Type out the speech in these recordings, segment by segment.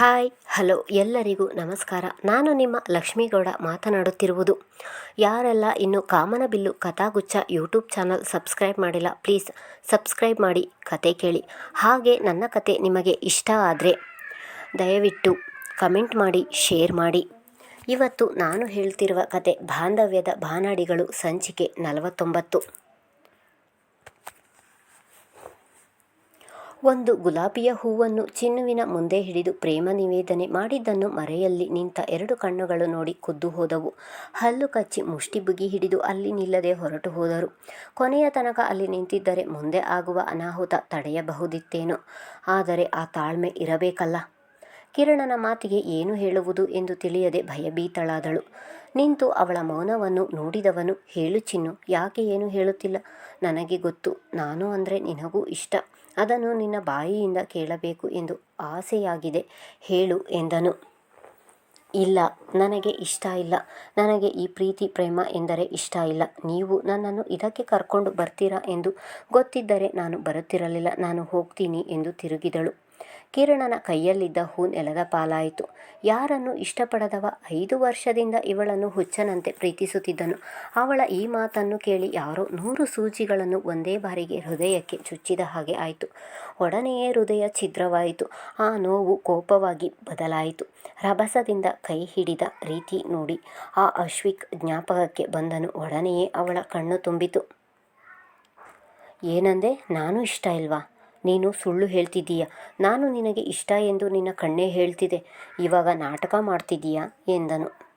Hi, hello, ಎಲ್ಲರಿಗೂ ನಮಸ್ಕಾರ. ನಾನು ನಿಮ್ಮ ಲಕ್ಷ್ಮೀಗೌಡ ಮಾತನಾಡುತ್ತಿರುವುದು. ಯಾರೆಲ್ಲ ಇನ್ನು ಕಾಮನಬಿಲ್ಲು ಕಥಾಗುಚ್ಛ ಯೂಟ್ಯೂಬ್ ಚಾನಲ್ ಸಬ್ಸ್ಕ್ರೈಬ್ ಮಾಡಿಲ್ಲ, ಪ್ಲೀಸ್ ಸಬ್ಸ್ಕ್ರೈಬ್ ಮಾಡಿ, ಕತೆ ಕೇಳಿ. ಹಾಗೆ ನನ್ನ ಕತೆ ನಿಮಗೆ ಇಷ್ಟ ಆದರೆ ದಯವಿಟ್ಟು ಕಮೆಂಟ್ ಮಾಡಿ, ಶೇರ್ ಮಾಡಿ. ಇವತ್ತು ನಾನು ಹೇಳ್ತಿರುವ ಕತೆ ಬಾಂಧವ್ಯದ ಬಾನಾಡಿಗಳು ಸಂಚಿಕೆ ನಲವತ್ತೊಂಬತ್ತು. ಒಂದು ಗುಲಾಬಿಯ ಹೂವನ್ನು ಚಿನ್ನುವಿನ ಮುಂದೆ ಹಿಡಿದು ಪ್ರೇಮ ನಿವೇದನೆ ಮಾಡಿದ್ದನ್ನು ಮರೆಯಲ್ಲಿ ನಿಂತ ಎರಡು ಕಣ್ಣುಗಳು ನೋಡಿ ಕುದ್ದು ಹೋದವು. ಹಲ್ಲು ಕಚ್ಚಿ ಮುಷ್ಟಿ ಬುಗಿ ಹಿಡಿದು ಅಲ್ಲಿ ನಿಲ್ಲದೆ ಹೊರಟು ಹೋದರು. ಕೊನೆಯ ತನಕ ಅಲ್ಲಿ ನಿಂತಿದ್ದರೆ ಮುಂದೆ ಆಗುವ ಅನಾಹುತ ತಡೆಯಬಹುದಿತ್ತೇನೋ? ಆದರೆ ಆ ತಾಳ್ಮೆ ಇರಬೇಕಲ್ಲ. ಕಿರಣನ ಮಾತಿಗೆ ಏನು ಹೇಳುವುದು ಎಂದು ತಿಳಿಯದೆ ಭಯಭೀತಳಾದಳು. ನಿಂತು ಅವಳ ಮೌನವನ್ನು ನೋಡಿದವನು, ಹೇಳು ಚಿನ್ನು, ಯಾಕೆ ಏನು ಹೇಳುತ್ತಿಲ್ಲ? ನನಗೆ ಗೊತ್ತು, ನಾನು ಅಂದರೆ ನಿನಗೂ ಇಷ್ಟ. ಅದನ್ನು ನಿನ್ನ ಬಾಯಿಯಿಂದ ಕೇಳಬೇಕು ಎಂದು ಆಸೆಯಾಗಿದೆ. ಹೇಳು ಎಂದನು. ಇಲ್ಲ, ನನಗೆ ಇಷ್ಟ ಇಲ್ಲ. ನನಗೆ ಈ ಪ್ರೀತಿ, ಪ್ರೇಮ ಎಂದರೆ ಇಷ್ಟ ಇಲ್ಲ. ನೀವು ನನ್ನನ್ನು ಇದಕ್ಕೆ ಕರ್ಕೊಂಡು ಬರ್ತೀರಾ ಎಂದು ಗೊತ್ತಿದ್ದರೆ ನಾನು ಬರುತ್ತಿರಲಿಲ್ಲ. ನಾನು ಹೋಗ್ತೀನಿ ಎಂದು ತಿರುಗಿದಳು. ಕಿರಣನ ಕೈಯಲ್ಲಿದ್ದ ಹೂ ನೆಲದ ಪಾಲಾಯಿತು. ಯಾರನ್ನು ಇಷ್ಟಪಡದವ? ಐದು ವರ್ಷದಿಂದ ಇವಳನ್ನು ಹುಚ್ಚನಂತೆ ಪ್ರೀತಿಸುತ್ತಿದ್ದನು. ಅವಳ ಈ ಮಾತನ್ನು ಕೇಳಿ ಯಾರೋ ನೂರು ಸೂಜಿಗಳನ್ನು ಒಂದೇ ಬಾರಿಗೆ ಹೃದಯಕ್ಕೆ ಚುಚ್ಚಿದ ಹಾಗೆ ಆಯಿತು. ಒಡನೆಯೇ ಹೃದಯ ಛಿದ್ರವಾಯಿತು. ಆ ನೋವು ಕೋಪವಾಗಿ ಬದಲಾಯಿತು. ರಭಸದಿಂದ ಕೈ ಹಿಡಿದ ರೀತಿ ನೋಡಿ. ಆ ಅಶ್ವಿಕ್ ಜ್ಞಾಪಕಕ್ಕೆ ಬಂದನು. ಒಡನೆಯೇ ಅವಳ ಕಣ್ಣು ತುಂಬಿತು. ಏನಂದೆ? ನಾನು ಇಷ್ಟ ಇಲ್ವಾ? ನೀನು ಸುಳ್ಳು ಹೇಳ್ತಿದ್ದೀಯ? ನಾನು ನಿನಗೆ ಇಷ್ಟ ಎಂದು ನಿನ್ನ ಕಣ್ಣೇ ಹೇಳ್ತಿದೆ. ಇವಾಗ ನಾಟಕ ಮಾಡ್ತಿದ್ದೀಯಾ? ಎಂದನು.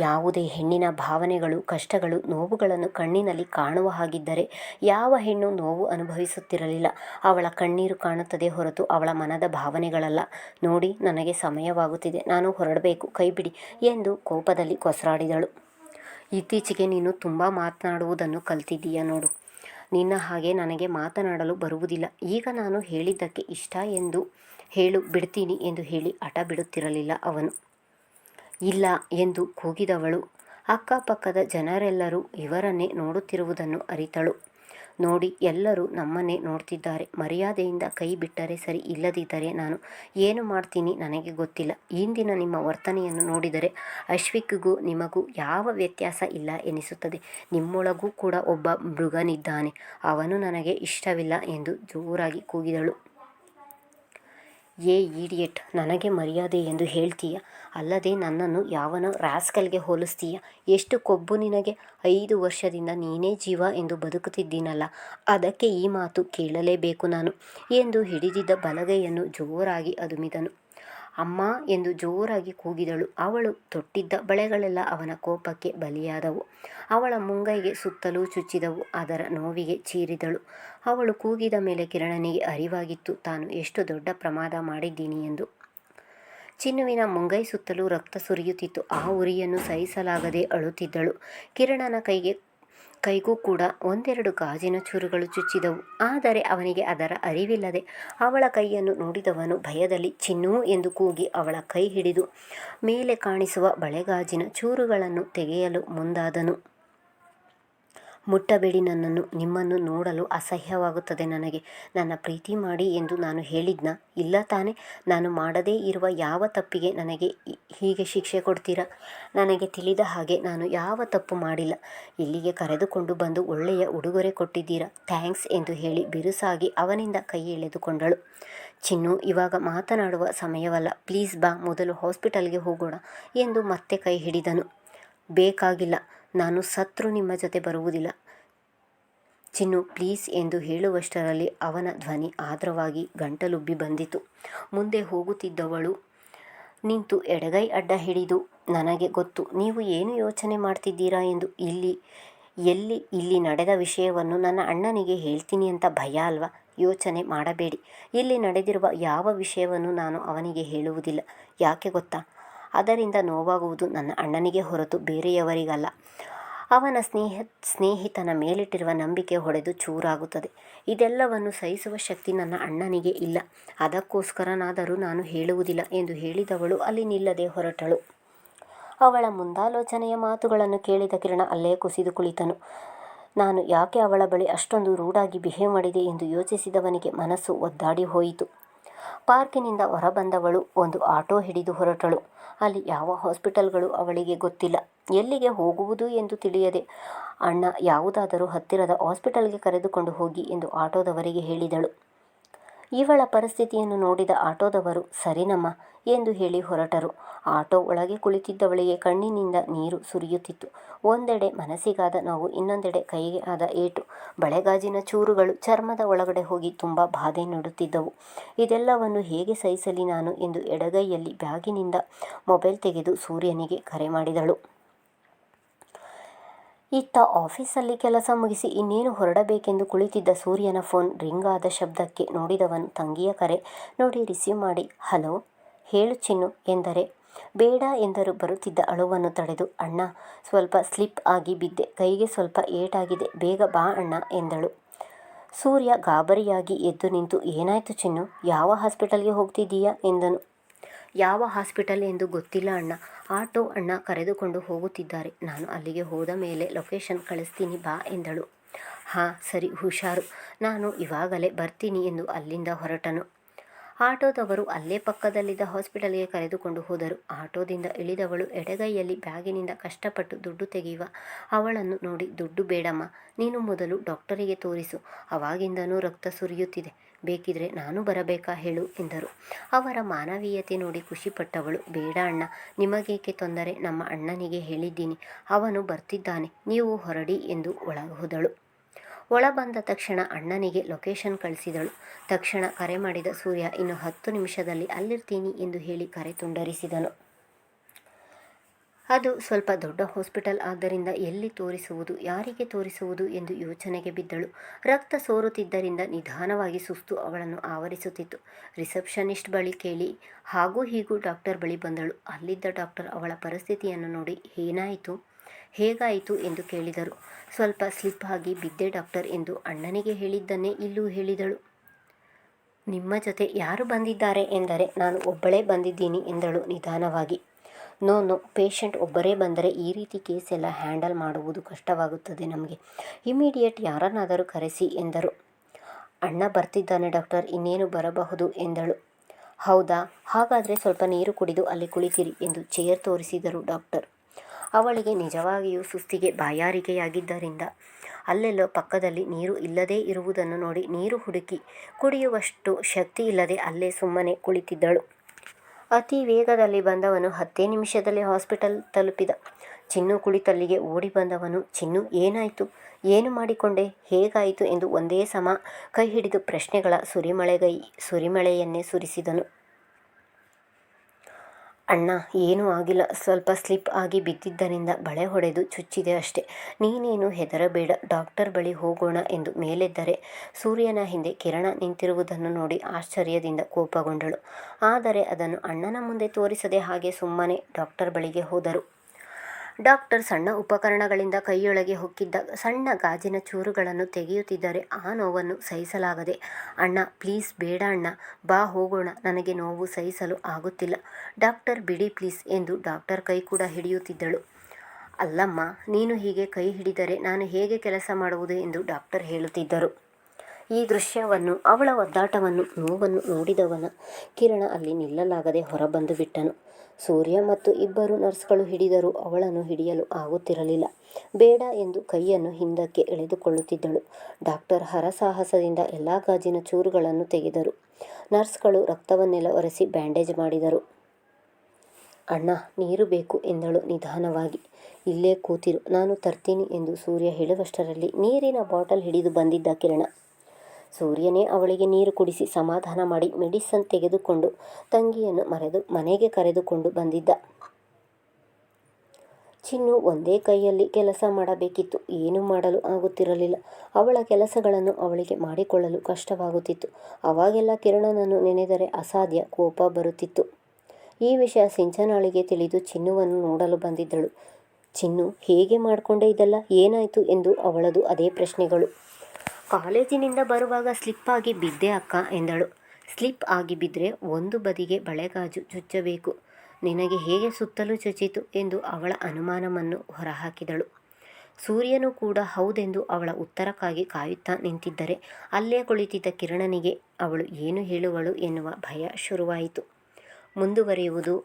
ಯಾವುದೇ ಹೆಣ್ಣಿನ ಭಾವನೆಗಳು, ಕಷ್ಟಗಳು, ನೋವುಗಳನ್ನು ಕಣ್ಣಿನಲ್ಲಿ ಕಾಣುವ ಹಾಗಿದ್ದರೆ ಯಾವ ಹೆಣ್ಣು ನೋವು ಅನುಭವಿಸುತ್ತಿರಲಿಲ್ಲ. ಅವಳ ಕಣ್ಣೀರು ಕಾಣುತ್ತದೆ ಹೊರತು ಅವಳ ಮನದ ಭಾವನೆಗಳಲ್ಲ. ನೋಡಿ, ನನಗೆ ಸಮಯವಾಗುತ್ತಿದೆ. ನಾನು ಹೊರಡಬೇಕು. ಕೈಬಿಡಿ ಎಂದು ಕೋಪದಲ್ಲಿ ಕೊಸರಾಡಿದಳು. ಇತ್ತೀಚೆಗೆ ನೀನು ತುಂಬ ಮಾತನಾಡುವುದನ್ನು ಕಲ್ತಿದ್ದೀಯ ನೋಡು. ನಿನ್ನ ಹಾಗೆ ನನಗೆ ಮಾತನಾಡಲು ಬರುವುದಿಲ್ಲ. ಈಗ ನಾನು ಹೇಳಿದ್ದಕ್ಕೆ ಇಷ್ಟ ಎಂದು ಹೇಳು, ಬಿಡ್ತೀನಿ ಎಂದು ಹೇಳಿ ಹಠ ಬಿಡುತ್ತಿರಲಿಲ್ಲ ಅವನು. ಇಲ್ಲ ಎಂದು ಕೂಗಿದವಳು. ಅಕ್ಕಪಕ್ಕದ ಜನರೆಲ್ಲರೂ ಇವರನ್ನೇ ನೋಡುತ್ತಿರುವುದನ್ನು ಅರಿತಳು. ನೋಡಿ ಎಲ್ಲರೂ ನಮ್ಮನ್ನೇ ನೋಡ್ತಿದ್ದಾರೆ. ಮರ್ಯಾದೆಯಿಂದ ಕೈ ಬಿಟ್ಟರೆ ಸರಿ ಇಲ್ಲದಿದ್ದರೆ ನಾನು ಏನು ಮಾಡ್ತೀನಿ ನನಗೆ ಗೊತ್ತಿಲ್ಲ. ಇಂದಿನ ನಿಮ್ಮ ವರ್ತನೆಯನ್ನು ನೋಡಿದರೆ ಅಶ್ವಿಕ್ಗೂ ನಿಮಗೂ ಯಾವ ವ್ಯತ್ಯಾಸ ಇಲ್ಲ ಎನಿಸುತ್ತದೆ. ನಿಮ್ಮೊಳಗೂ ಕೂಡ ಒಬ್ಬ ಮೃಗನಿದ್ದಾನೆ. ಅವನು ನನಗೆ ಇಷ್ಟವಿಲ್ಲ ಎಂದು ಜೋರಾಗಿ ಕೂಗಿದಳು. ಏ ಈಡಿಯಟ್, ನನಗೆ ಮರ್ಯಾದೆ ಎಂದು ಹೇಳ್ತೀಯ? ಅಲ್ಲದೆ ನನ್ನನ್ನು ಯಾವನ ರಾಸ್ಕಲ್ಗೆ ಹೋಲಿಸ್ತೀಯ? ಎಷ್ಟು ಕೊಬ್ಬು ನಿನಗೆ? ಐದು ವರ್ಷದಿಂದ ನೀನೇ ಜೀವ ಎಂದು ಬದುಕುತ್ತಿದ್ದೀನಲ್ಲ, ಅದಕ್ಕೆ ಈ ಮಾತು ಕೇಳಲೇಬೇಕು ನಾನು ಎಂದು ಹಿಡಿದಿದ್ದ ಬಲಗೈಯನ್ನು ಜೋರಾಗಿ ಅದುಮಿದನು. ಅಮ್ಮ ಎಂದು ಜೋರಾಗಿ ಕೂಗಿದಳು. ಅವಳು ತೊಟ್ಟಿದ್ದ ಬಳೆಗಳೆಲ್ಲ ಅವನ ಕೋಪಕ್ಕೆ ಬಲಿಯಾದವು. ಅವಳ ಮುಂಗೈಗೆ ಸುತ್ತಲೂ ಚುಚ್ಚಿದವು. ಅದರ ನೋವಿಗೆ ಚೀರಿದಳು. ಅವಳು ಕೂಗಿದ ಮೇಲೆ ಕಿರಣನಿಗೆ ಅರಿವಾಗಿತ್ತು. ತಾನು ಎಷ್ಟು ದೊಡ್ಡ ಪ್ರಮಾದ ಮಾಡಿದ್ದೀನಿ ಎಂದು. ಚಿನ್ನುವಿನ ಮುಂಗೈ ಸುತ್ತಲೂ ರಕ್ತ ಸುರಿಯುತ್ತಿತ್ತು. ಆ ಉರಿಯನ್ನು ಸಹಿಸಲಾಗದೆ ಅಳುತ್ತಿದ್ದಳು. ಕಿರಣನ ಕೈಗೆ ಕೈಗೂ ಕೂಡ ಒಂದೆರಡು ಗಾಜಿನ ಚೂರುಗಳು ಚುಚ್ಚಿದವು. ಆದರೆ ಅವನಿಗೆ ಅದರ ಅರಿವಿಲ್ಲದೆ ಅವಳ ಕೈಯನ್ನು ನೋಡಿದವನು ಭಯದಲ್ಲಿ ಚಿನ್ನು ಎಂದು ಕೂಗಿ ಅವಳ ಕೈ ಹಿಡಿದು ಮೇಲೆ ಕಾಣಿಸುವ ಬಳೆಗಾಜಿನ ಚೂರುಗಳನ್ನು ತೆಗೆಯಲು ಮುಂದಾದನು. ಮುಟ್ಟಬೇಡಿ ನನ್ನನ್ನು, ನಿಮ್ಮನ್ನು ನೋಡಲು ಅಸಹ್ಯವಾಗುತ್ತದೆ ನನಗೆ. ನನ್ನ ಪ್ರೀತಿ ಮಾಡಿ ಎಂದು ನಾನು ಹೇಳಿದ್ನ? ಇಲ್ಲ ತಾನೆ. ನಾನು ಮಾಡದೇ ಇರುವ ಯಾವ ತಪ್ಪಿಗೆ ನನಗೆ ಹೀಗೆ ಶಿಕ್ಷೆ ಕೊಡ್ತೀರಾ? ನನಗೆ ತಿಳಿದ ಹಾಗೆ ನಾನು ಯಾವ ತಪ್ಪು ಮಾಡಿಲ್ಲ. ಇಲ್ಲಿಗೆ ಕರೆದುಕೊಂಡು ಬಂದು ಒಳ್ಳೆಯ ಉಡುಗೊರೆ ಕೊಟ್ಟಿದ್ದೀರಾ? ಥ್ಯಾಂಕ್ಸ್ ಎಂದು ಹೇಳಿ ಬಿರುಸಾಗಿ ಅವನಿಂದ ಕೈ ಎಳೆದುಕೊಂಡಳು. ಚಿನ್ನು, ಇವಾಗ ಮಾತನಾಡುವ ಸಮಯವಲ್ಲ. ಪ್ಲೀಸ್ ಬಾ, ಮೊದಲು ಹಾಸ್ಪಿಟಲ್ಗೆ ಹೋಗೋಣ ಎಂದು ಮತ್ತೆ ಕೈ ಹಿಡಿದನು. ಬೇಕಾಗಿಲ್ಲ. ನಾನು ಸತ್ರು ನಿಮ್ಮ ಜೊತೆ ಬರುವುದಿಲ್ಲ. ಚಿನ್ನು, ಪ್ಲೀಸ್ ಎಂದು ಹೇಳುವಷ್ಟರಲ್ಲಿ ಅವನ ಧ್ವನಿ ಆದ್ರವಾಗಿ ಗಂಟಲುಬ್ಬಿ ಬಂದಿತು. ಮುಂದೆ ಹೋಗುತ್ತಿದ್ದವಳು ನಿಂತು ಎಡಗೈ ಅಡ್ಡ ಹಿಡಿದು, ನನಗೆ ಗೊತ್ತು, ನೀವು ಏನು ಯೋಚನೆ ಮಾಡ್ತಿದ್ದೀರಾ ಎಂದು ಇಲ್ಲಿ, ಎಲ್ಲಿ, ಇಲ್ಲಿ ನಡೆದ ವಿಷಯವನ್ನು ನನ್ನ ಅಣ್ಣನಿಗೆ ಹೇಳ್ತೀನಿ ಅಂತ ಭಯ ಅಲ್ವಾ? ಯೋಚನೆ ಮಾಡಬೇಡಿ. ಇಲ್ಲಿ ನಡೆದಿರುವ ಯಾವ ವಿಷಯವನ್ನು ನಾನು ಅವನಿಗೆ ಹೇಳುವುದಿಲ್ಲ. ಯಾಕೆ ಗೊತ್ತಾ? ಅದರಿಂದ ನೋವಾಗುವುದು ನನ್ನ ಅಣ್ಣನಿಗೆ ಹೊರತು ಬೇರೆಯವರಿಗಲ್ಲ. ಅವನ ಸ್ನೇಹ, ಸ್ನೇಹಿತನ ಮೇಲಿಟ್ಟಿರುವ ನಂಬಿಕೆ ಹೊಡೆದು ಚೂರಾಗುತ್ತದೆ. ಇದೆಲ್ಲವನ್ನು ಸಹಿಸುವ ಶಕ್ತಿ ನನ್ನ ಅಣ್ಣನಿಗೆ ಇಲ್ಲ. ಅದಕ್ಕೋಸ್ಕರನಾದರೂ ನಾನು ಹೇಳುವುದಿಲ್ಲ ಎಂದು ಹೇಳಿದವಳು ಅಲ್ಲಿ ನಿಲ್ಲದೆ ಹೊರಟಳು. ಅವಳ ಮುಂದಾಲೋಚನೆಯ ಮಾತುಗಳನ್ನು ಕೇಳಿದ ಕಿರಣ ಅಲ್ಲೇ ಕುಸಿದು ಕುಳಿತನು. ನಾನು ಯಾಕೆ ಅವಳ ಬಳಿ ಅಷ್ಟೊಂದು ರೂಢಾಗಿ ಬಿಹೇವ್ ಮಾಡಿದೆ ಎಂದು ಯೋಚಿಸಿದವನಿಗೆ ಮನಸ್ಸು ಒದ್ದಾಡಿ ಹೋಯಿತು. ಪಾರ್ಕಿನಿಂದ ಹೊರಬಂದವಳು. ಒಂದು ಆಟೋ ಹಿಡಿದು ಹೊರಟಳು. ಅಲ್ಲಿ ಯಾವ ಹಾಸ್ಪಿಟಲ್ಗಳು ಅವಳಿಗೆ ಗೊತ್ತಿಲ್ಲ. ಎಲ್ಲಿಗೆ ಹೋಗುವುದು ಎಂದು ತಿಳಿಯದೆ, ಅಣ್ಣ, ಯಾವುದಾದರೂ ಹತ್ತಿರದ ಹಾಸ್ಪಿಟಲ್ಗೆ ಕರೆದುಕೊಂಡು ಹೋಗಿ ಎಂದು ಆಟೋದವರಿಗೆ ಹೇಳಿದಳು. ಇವಳ ಪರಿಸ್ಥಿತಿಯನ್ನು ನೋಡಿದ ಆಟೋದವರು, ಸರಿನಮ್ಮ ಎಂದು ಹೇಳಿ ಹೊರಟರು. ಆಟೋ ಒಳಗೆ ಕುಳಿತಿದ್ದವಳಿಗೆ ಕಣ್ಣಿನಿಂದ ನೀರು ಸುರಿಯುತ್ತಿತ್ತು. ಒಂದೆಡೆ ಮನಸ್ಸಿಗಾದ ನೋವು, ಇನ್ನೊಂದೆಡೆ ಕೈಗೆ ಆದ ಏಟು. ಬಳೆಗಾಜಿನ ಚೂರುಗಳು ಚರ್ಮದ ಒಳಗಡೆ ಹೋಗಿ ತುಂಬ ಬಾಧೆ ನೀಡುತ್ತಿದ್ದವು. ಇದೆಲ್ಲವನ್ನು ಹೇಗೆ ಸಹಿಸಲಿ ನಾನು ಎಂದು ಎಡಗೈಯಲ್ಲಿ ಬ್ಯಾಗಿನಿಂದ ಮೊಬೈಲ್ ತೆಗೆದು ಸೂರ್ಯನಿಗೆ ಕರೆ ಮಾಡಿದಳು. ಇತ್ತ ಆಫೀಸಲ್ಲಿ ಕೆಲಸ ಮುಗಿಸಿ ಇನ್ನೇನು ಹೊರಡಬೇಕೆಂದು ಕುಳಿತಿದ್ದ ಸೂರ್ಯನ ಫೋನ್ ರಿಂಗ್ ಆದ ಶಬ್ದಕ್ಕೆ ನೋಡಿದವನು ತಂಗಿಯ ಕರೆ ನೋಡಿ ರಿಸೀವ್ ಮಾಡಿ, ಹಲೋ, ಹೇಳು ಚಿನ್ನು ಎಂದರೆ ಬೇಡ ಎಂದರು. ಬರುತ್ತಿದ್ದ ಅಳುವನ್ನು ತಡೆದು, ಅಣ್ಣ, ಸ್ವಲ್ಪ ಸ್ಲಿಪ್ ಆಗಿ ಬಿದ್ದೆ. ಕೈಗೆ ಸ್ವಲ್ಪ ಏಟಾಗಿದೆ. ಬೇಗ ಬಾ ಅಣ್ಣ, ಎಂದಳು. ಸೂರ್ಯ ಗಾಬರಿಯಾಗಿ ಎದ್ದು ನಿಂತು, ಏನಾಯ್ತು ಚಿನ್ನು? ಯಾವ ಹಾಸ್ಪಿಟಲ್ಗೆ ಹೋಗ್ತಿದ್ದೀಯಾ? ಎಂದನು. ಯಾವ ಹಾಸ್ಪಿಟಲ್ ಎಂದು ಗೊತ್ತಿಲ್ಲ ಅಣ್ಣ. ಆಟೋ ಅಣ್ಣ ಕರೆದುಕೊಂಡು ಹೋಗುತ್ತಿದ್ದಾರೆ. ನಾನು ಅಲ್ಲಿಗೆ ಹೋದ ಮೇಲೆ ಲೊಕೇಶನ್ ಕಳಿಸ್ತೀನಿ ಬಾ, ಎಂದಳು. ಹಾಂ, ಸರಿ, ಹುಷಾರು. ನಾನು ಇವಾಗಲೇ ಬರ್ತೀನಿ, ಎಂದು ಅಲ್ಲಿಂದ ಹೊರಟನು. ಆಟೋದವರು ಅಲ್ಲೇ ಪಕ್ಕದಲ್ಲಿದ್ದ ಹಾಸ್ಪಿಟಲ್ಗೆ ಕರೆದುಕೊಂಡು ಹೋದರು. ಆಟೋದಿಂದ ಇಳಿದವಳು ಎಡಗೈಯಲ್ಲಿ ಬ್ಯಾಗಿನಿಂದ ಕಷ್ಟಪಟ್ಟು ದುಡ್ಡು ತೆಗೆಯುವ ಅವಳನ್ನು ನೋಡಿ, ದುಡ್ಡು ಬೇಡಮ್ಮ, ನೀನು ಮೊದಲು ಡಾಕ್ಟರಿಗೆ ತೋರಿಸು, ಅವಾಗಿಂದನೂ ರಕ್ತ ಸುರಿಯುತ್ತಿದೆ, ಬೇಕಿದ್ರೆ ನಾನು ಬರಬೇಕಾ ಹೇಳು ಎಂದರು. ಅವರ ಮಾನವೀಯತೆ ನೋಡಿ ಖುಷಿಪಟ್ಟವಳು. ಬೇಡ ಅಣ್ಣ, ನಿಮಗೇಕೆ ತೊಂದರೆ? ನಮ್ಮ ಅಣ್ಣನಿಗೆ ಹೇಳಿದ್ದೀನಿ, ಅವನು ಬರ್ತಿದ್ದಾನೆ, ನೀವು ಹೊರಡಿ ಎಂದು ಒಳಗೆ ಹೋದಳು ಒಳ ಬಂದ ತಕ್ಷಣ ಅಣ್ಣನಿಗೆ ಲೊಕೇಶನ್ ಕಳಿಸಿದಳು. ತಕ್ಷಣ ಕರೆ ಮಾಡಿದ ಸೂರ್ಯ, ಇನ್ನು ಹತ್ತು ನಿಮಿಷದಲ್ಲಿ ಅಲ್ಲಿರ್ತೀನಿ ಎಂದು ಹೇಳಿ ಕರೆ ತುಂಡರಿಸಿದನು. ಅದು ಸ್ವಲ್ಪ ದೊಡ್ಡ ಹಾಸ್ಪಿಟಲ್ ಆದ್ದರಿಂದ ಎಲ್ಲಿ ತೋರಿಸುವುದು, ಯಾರಿಗೆ ತೋರಿಸುವುದು ಎಂದು ಯೋಚನೆಗೆ ಬಿದ್ದಳು. ರಕ್ತ ಸೋರುತ್ತಿದ್ದರಿಂದ ನಿಧಾನವಾಗಿ ಸುಸ್ತು ಅವಳನ್ನು ಆವರಿಸುತ್ತಿತ್ತು. ರಿಸೆಪ್ಷನಿಸ್ಟ್ ಬಳಿ ಕೇಳಿ, ಹಾಗೂ ಹೀಗೂ ಡಾಕ್ಟರ್ ಬಳಿ ಬಂದಳು. ಅಲ್ಲಿದ್ದ ಡಾಕ್ಟರ್ ಅವಳ ಪರಿಸ್ಥಿತಿಯನ್ನು ನೋಡಿ ಏನಾಯಿತು? ಹೇಗಾಯಿತು ಎಂದು ಕೇಳಿದರು. ಸ್ವಲ್ಪ ಸ್ಲಿಪ್ ಆಗಿ ಬಿದ್ದೆ ಡಾಕ್ಟರ್ ಎಂದು ಅಣ್ಣನಿಗೆ ಹೇಳಿದ್ದನ್ನೇ ಇಲ್ಲೂ ಹೇಳಿದಳು. ನಿಮ್ಮ ಜೊತೆ ಯಾರು ಬಂದಿದ್ದಾರೆ ಎಂದರೆ ನಾನು ಒಬ್ಬಳೇ ಬಂದಿದ್ದೀನಿ ಎಂದಳು ನಿಧಾನವಾಗಿ. ನೋ ನೋ, ಪೇಷಂಟ್ ಒಬ್ಬರೇ ಬಂದರೆ ಈ ರೀತಿ ಕೇಸ್ ಎಲ್ಲ ಹ್ಯಾಂಡಲ್ ಮಾಡುವುದು ಕಷ್ಟವಾಗುತ್ತದೆ ನಮಗೆ. ಇಮಿಡಿಯೇಟ್ ಯಾರನ್ನಾದರೂ ಕರೆಸಿ ಎಂದರು. ಅಣ್ಣ ಬರ್ತಿದ್ದಾನೆ ಡಾಕ್ಟರ್, ಇನ್ನೇನು ಬರಬಹುದು ಎಂದಳು. ಹೌದಾ? ಹಾಗಾದರೆ ಸ್ವಲ್ಪ ನೀರು ಕುಡಿದು ಅಲ್ಲಿ ಕುಳಿತಿರಿ ಎಂದು ಚೇರ್ ತೋರಿಸಿದರು ಡಾಕ್ಟರ್. ಅವಳಿಗೆ ನಿಜವಾಗಿಯೂ ಸುಸ್ತಿಗೆ ಬಾಯಾರಿಕೆಯಾಗಿದ್ದರಿಂದ ಅಲ್ಲೆಲ್ಲೋ ಪಕ್ಕದಲ್ಲಿ ನೀರು ಇಲ್ಲದೇ ಇರುವುದನ್ನು ನೋಡಿ ನೀರು ಹುಡುಕಿ ಕುಡಿಯುವಷ್ಟು ಶಕ್ತಿ ಇಲ್ಲದೆ ಅಲ್ಲೇ ಸುಮ್ಮನೆ ಕುಳಿತಿದ್ದಳು. ಅತಿ ವೇಗದಲ್ಲಿ ಬಂದವನು ಹತ್ತೇ ನಿಮಿಷದಲ್ಲಿ ಹಾಸ್ಪಿಟಲ್ ತಲುಪಿದ. ಚಿನ್ನು ಕುಳಿತಲ್ಲಿಗೆ ಓಡಿ ಬಂದವನು, ಚಿನ್ನು, ಏನಾಯಿತು? ಏನು ಮಾಡಿಕೊಂಡೆ? ಹೇಗಾಯಿತು? ಎಂದು ಒಂದೇ ಸಮ ಕೈ ಹಿಡಿದು ಪ್ರಶ್ನೆಗಳ ಸುರಿಮಳೆಗೈ ಸುರಿಮಳೆಯನ್ನೇ ಸುರಿಸಿದನು. ಅಣ್ಣ, ಏನೂ ಆಗಿಲ್ಲ. ಸ್ವಲ್ಪ ಸ್ಲಿಪ್ ಆಗಿ ಬಿದ್ದಿದ್ದರಿಂದ ಬಳೆ ಹೊಡೆದು ಚುಚ್ಚಿದೆ ಅಷ್ಟೆ. ನೀನೇನು ಹೆದರಬೇಡ. ಡಾಕ್ಟರ್ ಬಳಿ ಹೋಗೋಣ ಎಂದು ಮೇಲೆದ್ದರೆ ಸೂರ್ಯನ ಹಿಂದೆ ಕಿರಣ ನಿಂತಿರುವುದನ್ನು ನೋಡಿ ಆಶ್ಚರ್ಯದಿಂದ ಕೋಪಗೊಂಡಳು. ಆದರೆ ಅದನ್ನು ಅಣ್ಣನ ಮುಂದೆ ತೋರಿಸದೆ ಹಾಗೆ ಸುಮ್ಮನೆ ಡಾಕ್ಟರ್ ಬಳಿಗೆ ಹೋದರು. ಡಾಕ್ಟರ್ ಸಣ್ಣ ಉಪಕರಣಗಳಿಂದ ಕೈಯೊಳಗೆ ಹೊಕ್ಕಿದ್ದ ಸಣ್ಣ ಗಾಜಿನ ಚೂರುಗಳನ್ನು ತೆಗೆಯುತ್ತಿದ್ದರೆ ಆ ನೋವನ್ನು ಸಹಿಸಲಾಗದೆ, ಅಣ್ಣ, ಪ್ಲೀಸ್, ಬೇಡ ಅಣ್ಣ, ಬಾ, ಹೋಗೋಣ, ನನಗೆ ನೋವು ಸಹಿಸಲು ಆಗುತ್ತಿಲ್ಲ, ಡಾಕ್ಟರ್ ಬಿಡಿ ಪ್ಲೀಸ್ ಎಂದು ಡಾಕ್ಟರ್ ಕೈ ಕೂಡ ಹಿಡಿಯುತ್ತಿದ್ದಳು. ಅಲ್ಲಮ್ಮ, ನೀನು ಹೀಗೆ ಕೈ ಹಿಡಿದರೆ ನಾನು ಹೇಗೆ ಕೆಲಸ ಮಾಡುವುದು? ಎಂದು ಡಾಕ್ಟರ್ ಹೇಳುತ್ತಿದ್ದರು. ಈ ದೃಶ್ಯವನ್ನು, ಅವಳ ಒದ್ದಾಟವನ್ನು, ನೋವನ್ನು ನೋಡಿದವನ ಕಿರಣ ಅಲ್ಲಿ ನಿಲ್ಲಲಾಗದೆ ಹೊರಬಂದು ಬಿಟ್ಟನು. ಸೂರ್ಯ ಮತ್ತು ಇಬ್ಬರು ನರ್ಸ್ಗಳು ಹಿಡಿದರೂ ಅವಳನ್ನು ಹಿಡಿಯಲು ಆಗುತ್ತಿರಲಿಲ್ಲ. ಬೇಡ ಎಂದು ಕೈಯನ್ನು ಹಿಂದಕ್ಕೆ ಎಳೆದುಕೊಳ್ಳುತ್ತಿದ್ದಳು. ಡಾಕ್ಟರ್ ಹರಸಾಹಸದಿಂದ ಎಲ್ಲ ಗಾಜಿನ ಚೂರುಗಳನ್ನು ತೆಗೆದರು. ನರ್ಸ್ಗಳು ರಕ್ತವನ್ನೆಲ್ಲ ಒರೆಸಿ ಬ್ಯಾಂಡೇಜ್ ಮಾಡಿದರು. ಅಣ್ಣ, ನೀರು ಬೇಕು ಎಂದಳು ನಿಧಾನವಾಗಿ. ಇಲ್ಲೇ ಕೂತಿರು, ನಾನು ತರ್ತೀನಿ ಎಂದು ಸೂರ್ಯ ಹೇಳುವಷ್ಟರಲ್ಲಿ ನೀರಿನ ಬಾಟಲ್ ಹಿಡಿದು ಬಂದಿದ್ದ ಕಿರಣ. ಸೂರ್ಯನೇ ಅವಳಿಗೆ ನೀರು ಕುಡಿಸಿ ಸಮಾಧಾನ ಮಾಡಿ ಮೆಡಿಸನ್ ತೆಗೆದುಕೊಂಡು ತಂಗಿಯನ್ನು ಮರೆದು ಮನೆಗೆ ಕರೆದುಕೊಂಡು ಬಂದಿದ್ದ. ಚಿನ್ನು ಒಂದೇ ಕೈಯಲ್ಲಿ ಕೆಲಸ ಮಾಡಬೇಕಿತ್ತು. ಏನು ಮಾಡಲು ಆಗುತ್ತಿರಲಿಲ್ಲ. ಅವಳ ಕೆಲಸಗಳನ್ನು ಅವಳಿಗೆ ಮಾಡಿಕೊಳ್ಳಲು ಕಷ್ಟವಾಗುತ್ತಿತ್ತು. ಅವಾಗೆಲ್ಲ ಕಿರಣನನ್ನು ನೆನೆದರೆ ಅಸಾಧ್ಯ ಕೋಪ ಬರುತ್ತಿತ್ತು. ಈ ವಿಷಯ ಸಿಂಚನಾಳಿಗೆ ತಿಳಿದು ಚಿನ್ನುವನ್ನು ನೋಡಲು ಬಂದಿದ್ದಳು. ಚಿನ್ನು, ಹೇಗೆ ಮಾಡಿಕೊಂಡೆ ಇದೆಲ್ಲ? ಏನಾಯಿತು? ಎಂದು ಅವಳದು ಅದೇ ಪ್ರಶ್ನೆಗಳು. ಕಾಲೇಜಿನಿಂದ ಬರುವಾಗ ಸ್ಲಿಪ್ ಆಗಿ ಬಿದ್ದೆ ಅಕ್ಕ ಎಂದಳು. ಸ್ಲಿಪ್ ಆಗಿ ಬಿದ್ದರೆ ಒಂದು ಬದಿಗೆ ಬಳೆಗಾಜು ಚುಚ್ಚಬೇಕು. ನಿನಗೆ ಹೇಗೆ ಸುತ್ತಲೂ ಚುಚ್ಚಿತು ಎಂದು ಅವಳ ಅನುಮಾನವನ್ನು ಹೊರಹಾಕಿದಳು. ಸೂರ್ಯನು ಕೂಡ ಹೌದೆಂದು ಅವಳ ಉತ್ತರಕ್ಕಾಗಿ ಕಾಯುತ್ತಾ ನಿಂತಿದ್ದರೆ ಅಲ್ಲೇ ಕುಳಿತಿದ್ದ ಕಿರಣನಿಗೆ ಅವಳು ಏನು ಹೇಳುವಳು ಎನ್ನುವ ಭಯ ಶುರುವಾಯಿತು. ಮುಂದುವರಿಯುವುದು